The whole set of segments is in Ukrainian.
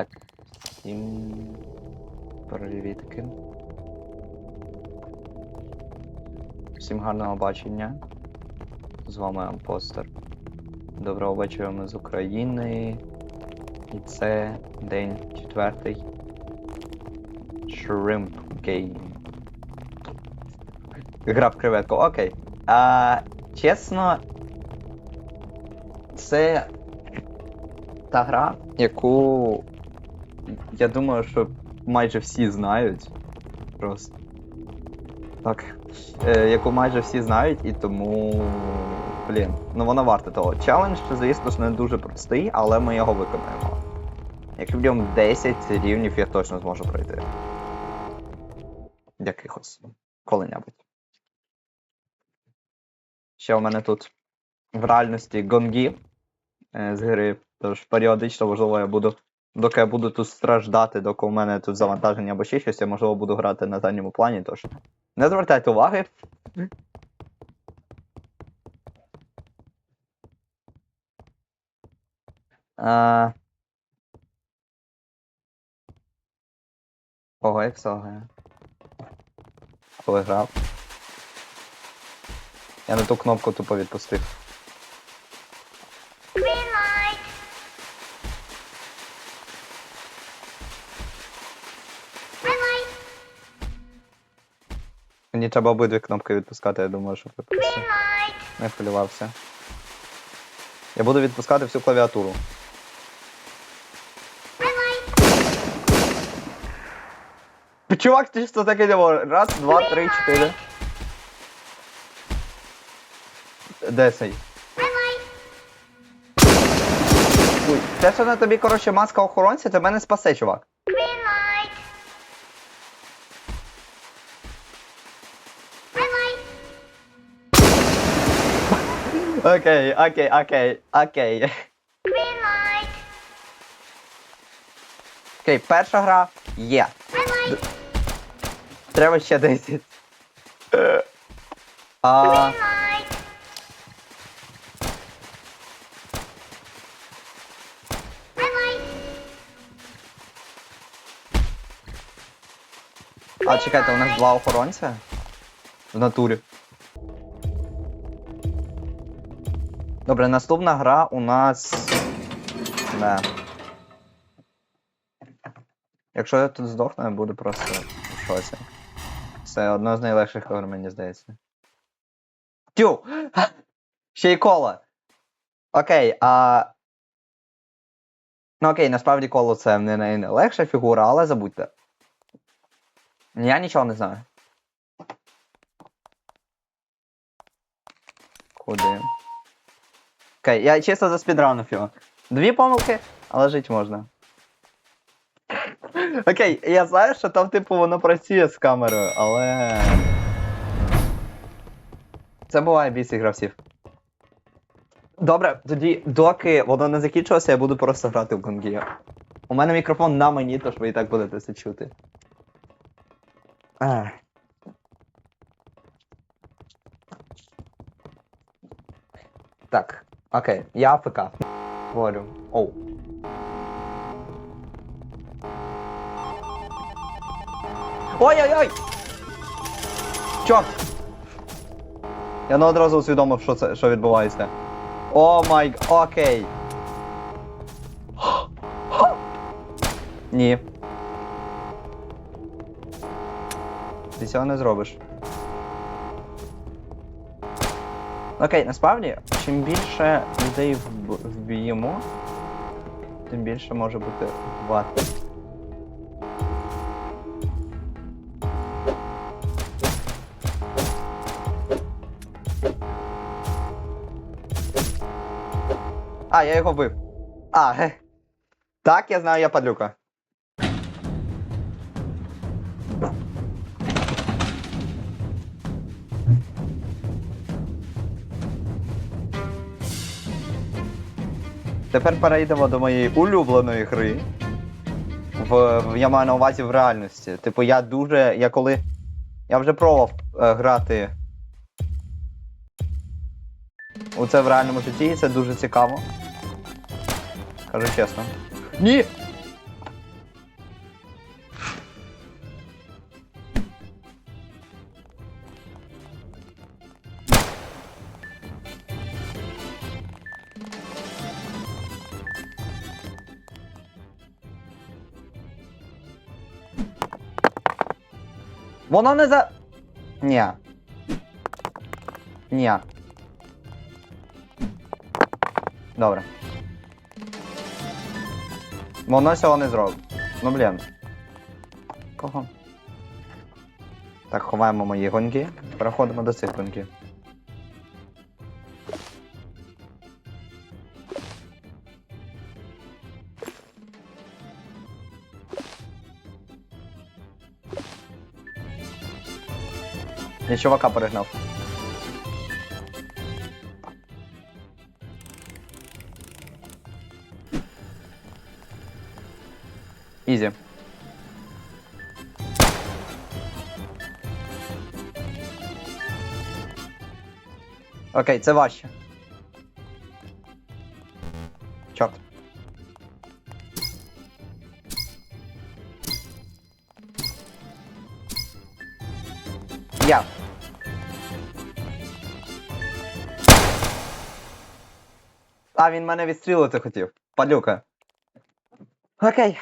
Так. Всім привітки. Всім гарного бачення. З вами Ампостер. Доброго вечора ми з України. І це день четвертий. Shrimp Game. Гра в креветку, окей. А, чесно, це та гра, яку я думаю, що майже всі знають. Просто. Так. Е, яку майже всі знають, і тому. Блін, ну вона варта того. Челендж, звісно ж, не дуже простий, але ми його виконаємо. Як мінімум 10 рівнів я точно зможу пройти. Якихось. Коли-небудь. Ще у мене тут в реальності гонгі е, з гри. Тож періодично, можливо, я буду. Доки я буду тут страждати, доки у мене тут завантаження або ще щось, я можливо буду грати на задньому плані, тож. Не звертайте уваги. А... Ого, як сагає. Коли грав. Я не ту кнопку тупо відпустив. Мені треба обидві кнопки відпускати, я думаю, щоб ви просто Green light. не хвилювався. Я буду відпускати всю клавіатуру. Чувак, ти що таке можеш? Раз, два, три, чотири. Де цей? Red light. Ой, те, що на тобі, коротше, маска охоронця, це мене спасе, чувак. Окей, окей, окей, окей. Green light. Окей, перша гра є. Red light. Треба ще 10. Е. А, Green light. Red light. а чекайте, у нас два охоронця? В натурі. Добре, наступна гра у нас. Не. Якщо я тут здохну, я буду просто в шоці. Це одна з найлегших ігор, мені здається. Тю! Ще й кола! Окей, а. Ну окей, насправді коло це не найлегша фігура, але забудьте. Я нічого не знаю. Куди? Окей, я чисто заспідранив його. Дві помилки, але жити можна. Окей, я знаю, що там, типу, воно працює з камерою, але. Це буває бісі гравців. Добре, тоді, доки воно не закінчилося, я буду просто грати в Гонгія. У мене мікрофон на мені, тож ви і так будете це чути. Ах. Так, окей, я АФК. Говорю. Оу. Ой-ой-ой! Чо? Я не одразу усвідомив, що це що відбувається. О май окей. Ні. Ти цього не зробиш. Окей, насправді, чим більше людей вб'ємо, тим більше може бути вати. А, я його вбив. А, ге. Так, я знаю, я падлюка. Тепер перейдемо до моєї улюбленої гри. В, я маю на увазі в реальності. Типу, я дуже. Я коли. Я вже пробував е, грати. У це в реальному житті, і це дуже цікаво. Кажу чесно. Ні! Воно не за. Ні. Ні. Добре. Воно цього не зробить. Ну блін. Кого? Так, ховаємо мої гонки. Переходимо до цих гонків. Я чувака перегнав. Ізі. Окей, це важче. Чорт. Я. А, він мене відстрілити хотів. Падлюка. Окей.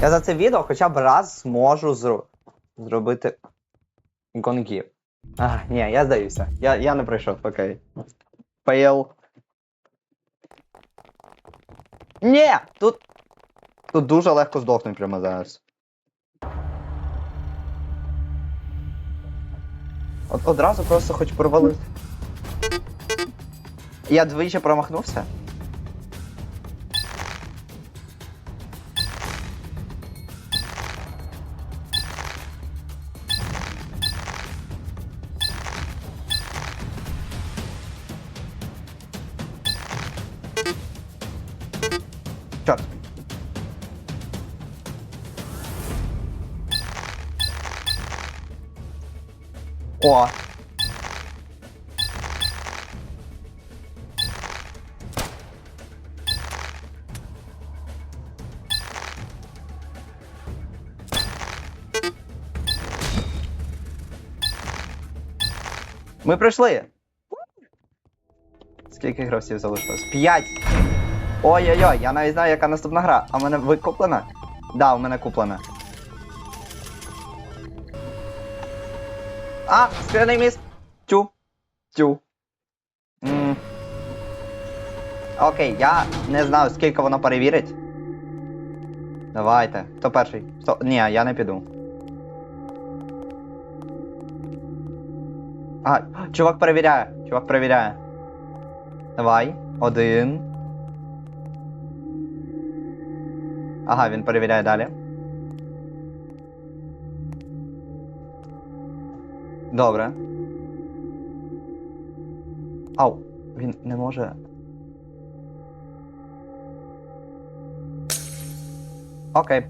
Я за це відео хоча б раз зможу зро... зробити гонки. А, ні, я здаюся. Я, я не пройшов, окей. Фейл. Ні! Тут. Тут дуже легко здохнуть прямо зараз. От одразу просто хоч провалив. Я двічі промахнувся. Чорт. О. Ми пройшли. Скільки гравців залишилось? П'ять. Ой-ой-ой, я навіть знаю, яка наступна гра. А в мене ви куплена? Да, у мене куплена. А, скляний міст. Тю. Тю. М. Окей, я не знаю, скільки воно перевірить. Давайте. Хто перший? Хто? Ні, я не піду. А, чувак перевіряє. Чувак перевіряє. Давай. Один. Ага, він перевіряє далі. Добре. Ау, він не може. Окей.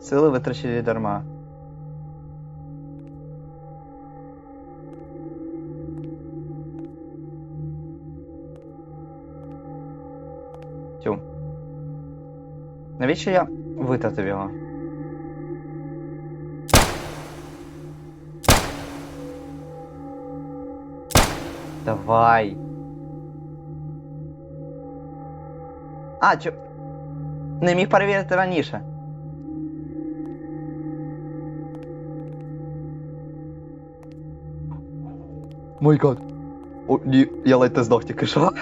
Сили витрачені дарма. Навіщо я витратив його? Давай. А, чо. Не міг перевірити раніше. Мой гад. О, ні, я ледь не здох тільки що.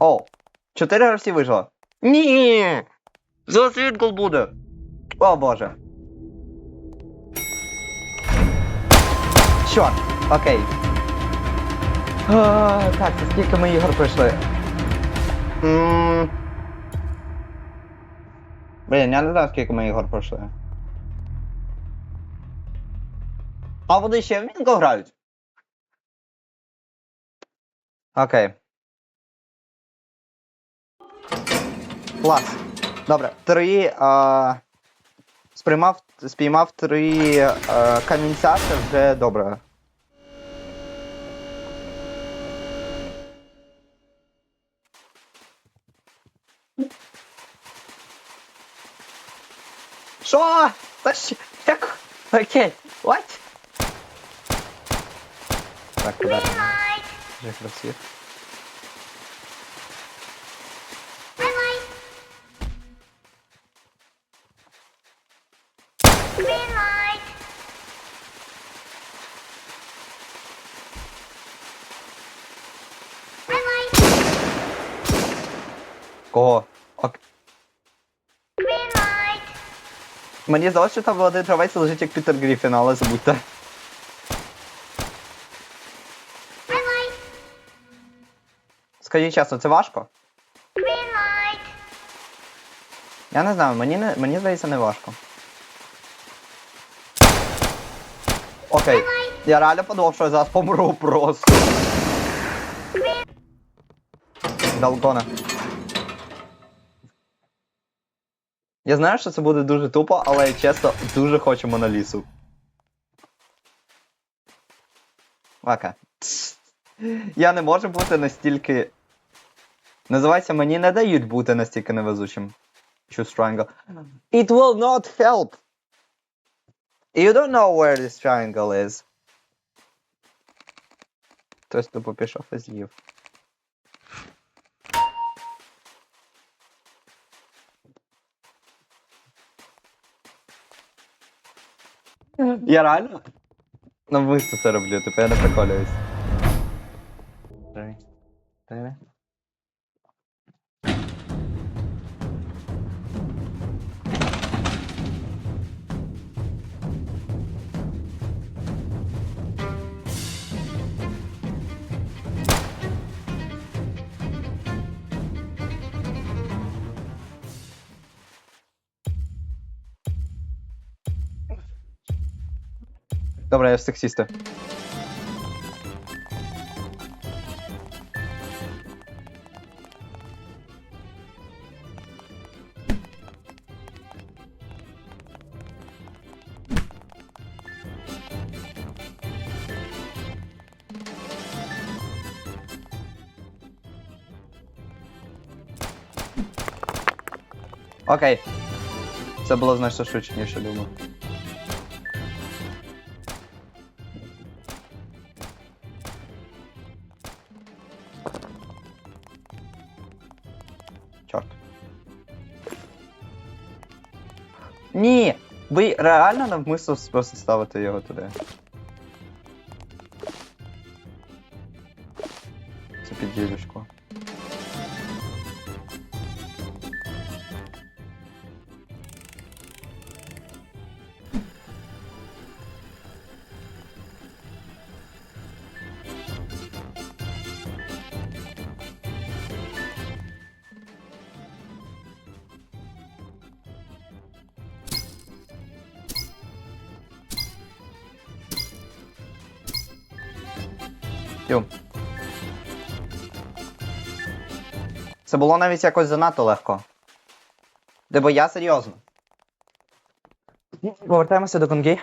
О, чотири гравці вижили. Ні! Зараз відгул буде. О боже. Чорт, окей. А, так, це скільки ми ігор пройшли? М. Блін, я не знаю, скільки ми ігор пройшли. А вони ще в Мінго грають? Окей. Клас. Добре. Три. А... Сприймав, спіймав три а, камінця, це вже добре. Що? Та що? Як? Окей. What? Так, куди? Вже красив. Кого? Ок. Green. Мені здалося, що там один гравець лежить як Пітер Гріфін, але забудьте. Скажіть чесно, це важко? Я не знаю, мені не мені здається не важко. Окей. Я реально подумав, що я зараз помру просто. Далгона. Я знаю, що це буде дуже тупо, але я чесно дуже хочу Монолісу. Окей. Я не можу бути настільки. Називається, мені не дають бути настільки невезучим. Choose triangle. It will not help. You don't know where this triangle is. Хтось тупо пішов і з'їв. Я реально? Навмисно це роблю, типу я не приколююсь. Dobra, jest seksisty. Okej. Trzeba było znać to szybciej niż się. Ви реально навмисно просто ставите його туди. Тю. Це було навіть якось занадто легко. Дебо я серйозно. Повертаємося до конги.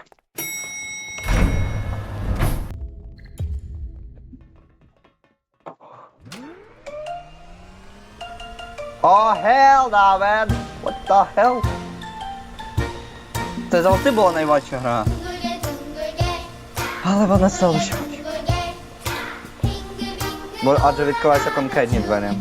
О, хел, да, man! What the hell? Це завжди була найважча гра. Але вона стала ще. Bo odżywitkowała się konkretnie dwerem.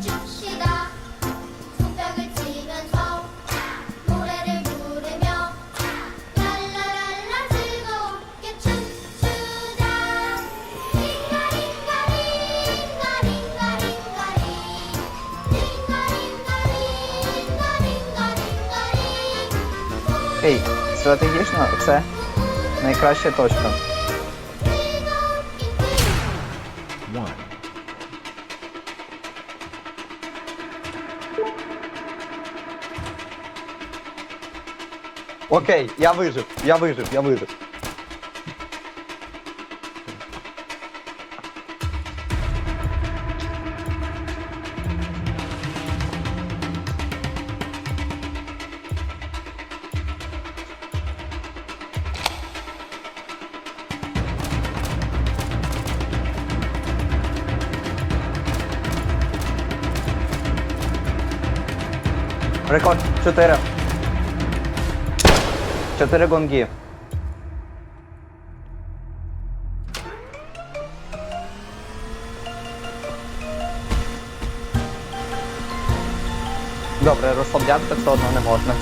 Ej, strategiczna C. Najkrasja tośka. Окей, я вижив, я вижив, я вижив. Рекорд 4. 4 гонки. Добре, розслаблятися все одно не можна.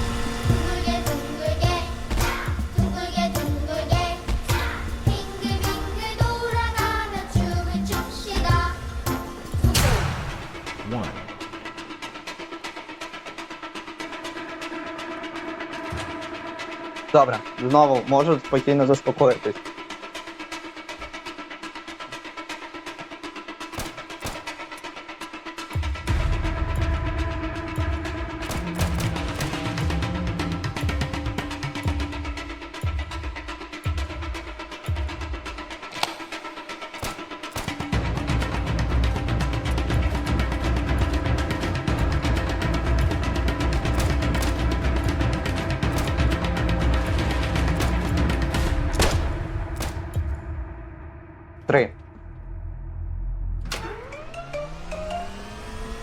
Знову можуть спокійно заспокоїтись.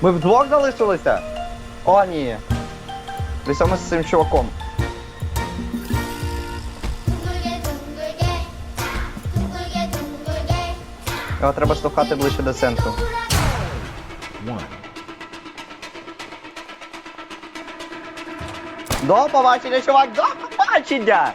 Ми вдвох залишилися? О, ні. Десь з цим чуваком. Його треба штовхати ближче до центру. До побачення, чувак! До побачення!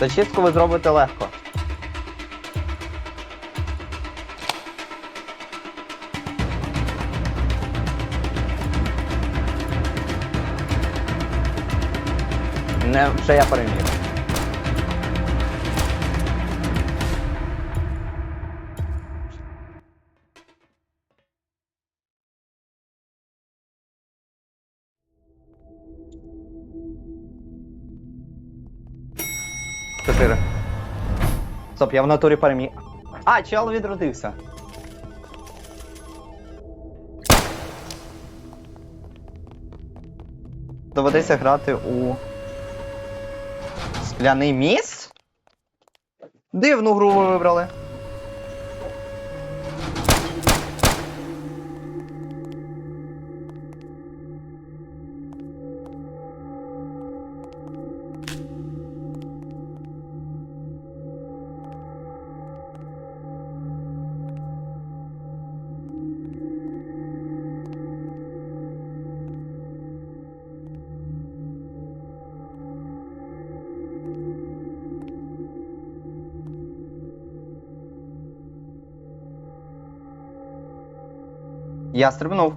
Зачистку ви зробите легко. Не, вже я переміг. Чотири. Стоп, я в натурі переміг. А, чел відродився. Доведеться грати у скляний міс? Дивну гру ви вибрали. Я стрибнув.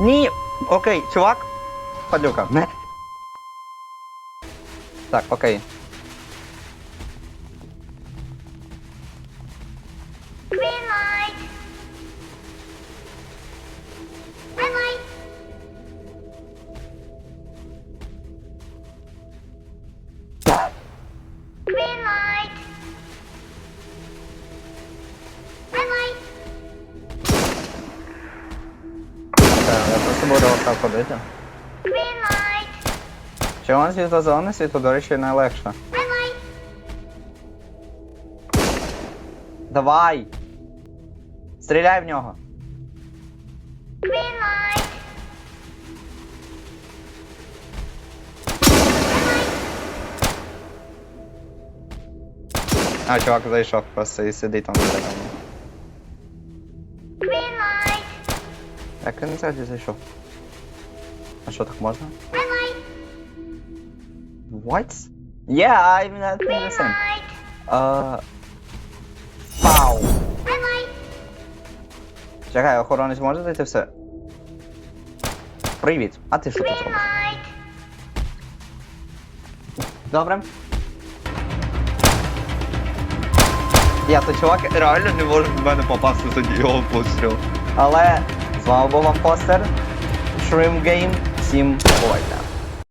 Ні! Окей, чувак. Падлюка. Так, окей. Отак ходити. Light Червоне світло, зелене світло, до речі, найлегше. Давай! Стріляй в нього! А, чувак зайшов просто і сидить там за Як він взагалі зайшов? А що так можна? Red light What? Yeah, I'm not doing Green the same. light Uh... Пау! Red light Чекай, охоронець може зайти все? Привіт, а ти що тут Green робиш? light Добре. Я то чувак реально не може в мене попасти тоді його постріл. Але з вами був Ампостер, Shrimp Game, Всім бувайте.